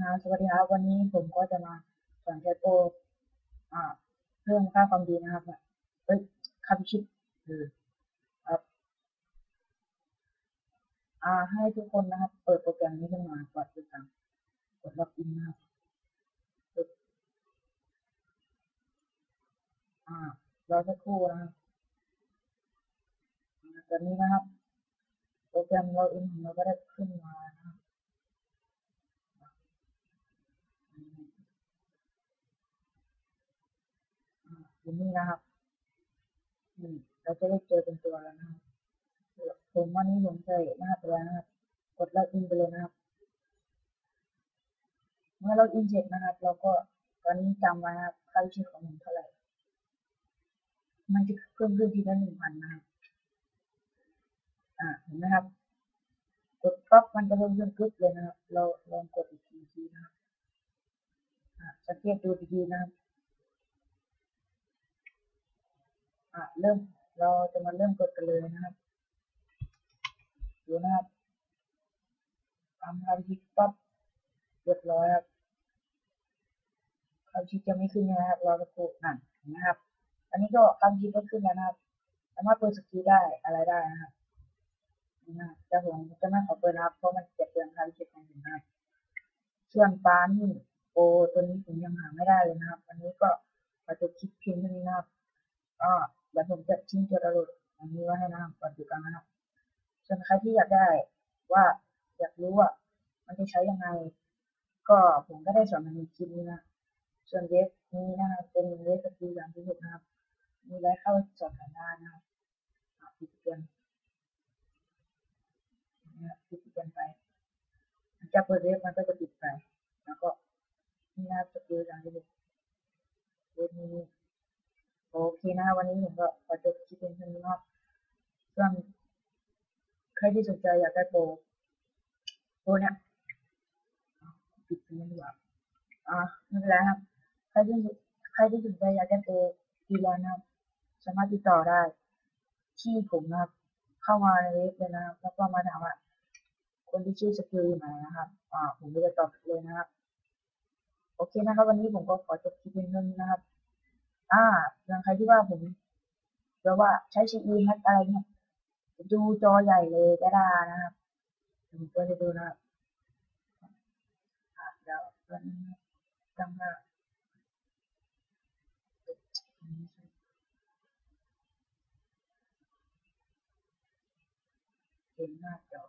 อ่าสวัสดีครับวันนี้ผมก็จะมาสอนใช้โปรอ่าเพิ่มค่าความดีนะครับเนี่ยเอ้ยคำชิดคือครับอ่าให้ทุกคนนะครับ เปิดโปรแกรมนี้ขึ้นมากดติดตามกดล็อกอินนะครับอ่ารอสักครู่นะครับตอนนี้นะครับ โปรแกรมล็อกอินของเราก็ได้ขึ้นมานะครับ อยู่นี่นะครับนี่เราจะได้เจอเป็นตัวแล้วนะครับผมวันนี้ผมใส่รหัสไปแล้วนะครับ กดล็อกอินไปเลยนะครับ เมื่อล็อกอินเสร็จนะครับ เราก็ตอนนี้จำไว้นะครับค่าชื่อของผมเท่าไหร่ มันจะเพิ่มขึ้นทีละหนึ่งพันนะครับ อ่าเห็นไหมครับ กดปั๊บมันจะเพิ่มขึ้นกึ๊บเลยนะครับ เราลองกดอีกทีนะครับสังเกตดูดีๆนะครับ อะเริ่มเราจะมาเริ่มกดกันเลยนะครับดูนะครับทำทำคลิกปั๊บเรียบร้อยครับคำชี้จะไม่ขึ้นนะครับรอสักครู่นั่นเห็นไหมครับ อันนี้ก็คำชี้ก็ขึ้นแล้วนะครับสามารถเปิดสกิลได้อะไรได้นะครับนี่นะแต่ผมจะไม่ขอเปิดนะครับเพราะมันจะเตือนคำชี้ของผมนะครับส่วนปลานี่โอตัวนี้ผมยังหาไม่ได้เลยนะครับ อันนี้ก็ขอจบคลิปเพียงเท่านี้นะครับก็ เดี๋ยวผมจะทิ้งตัวระลุดอันนี้ไว้ให้นะครับก่อนดูกันนะครับส่วนใครที่อยากได้ว่าอยากรู้ว่ามันจะใช้ยังไง ก็ผมก็ได้สอนมาในคลิปนี้นะ ส่วนเว็บนี้นะครับเป็นเว็บสกิลอย่างที่หกนะครับ มีไว้เข้าสอบถามได้นะครับปิดเตือนนะปิดเตือนไปหลังจากเปิดเว็บมันก็จะปิดไป แล้วก็นี่นะครับสกิลอย่างที่หกเว็บนี้ โอเคนะครับวันนี้ผมก็ขอจบคลิปเพียงเท่านี้นะครับส่วนใครที่สนใจอยากได้โปรโปรเนี่ยปิดไปเลยดีกว่าอ่าไม่เป็นไรครับใครที่ใครที่สนใจอยากได้โปรดีแล้วนะครับ สามารถติดต่อได้ ที่ผมนะครับ เข้ามาในเว็บเลยนะครับ แล้วก็มาถามว่าคนที่ชื่อสกิลอยู่ไหนนะครับอ่าผมก็จะตอบเลยนะครับ โอเคนะครับ วันนี้ผมก็ขอจบคลิปเพียงเท่านี้นะครับ อ่าอย่างใครที่ว่าผมหรือว่าใช้ซีอีแฮกอะไรเนี่ยดูจอใหญ่เลยก็ได้นะครับผมก็จะดูนะครับอ่าเดี๋ยวตอนนี้จำว่าเห็นหน้าจอ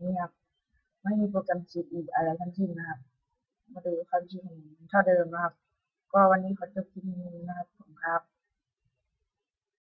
นี่ครับไม่มีโปรแกรมซีอีอะไรทั้งสิ้นนะครับ มาดูคำชี้ของเท่าเดิมนะครับ ก็วันนี้ขอจบคลิปนี้นะครับผมครับ